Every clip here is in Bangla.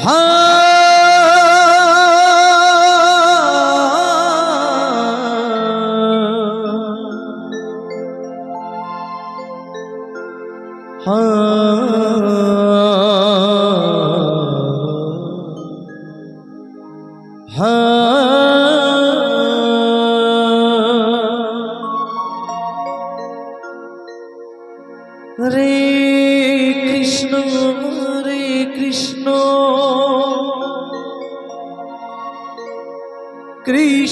রে কৃষ্ণ রে Krishna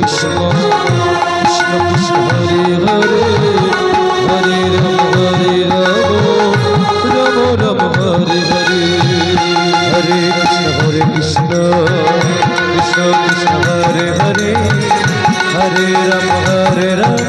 Hare Rama Hare Rama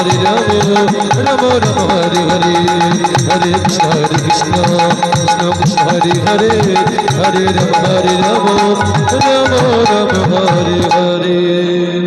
Hare Rama Rama Rama Hari Hari Hare Krishna Hare Krishna Krishna Krishna Hare Hare Hare Rama Hare Rama Rama Rama Hare Hare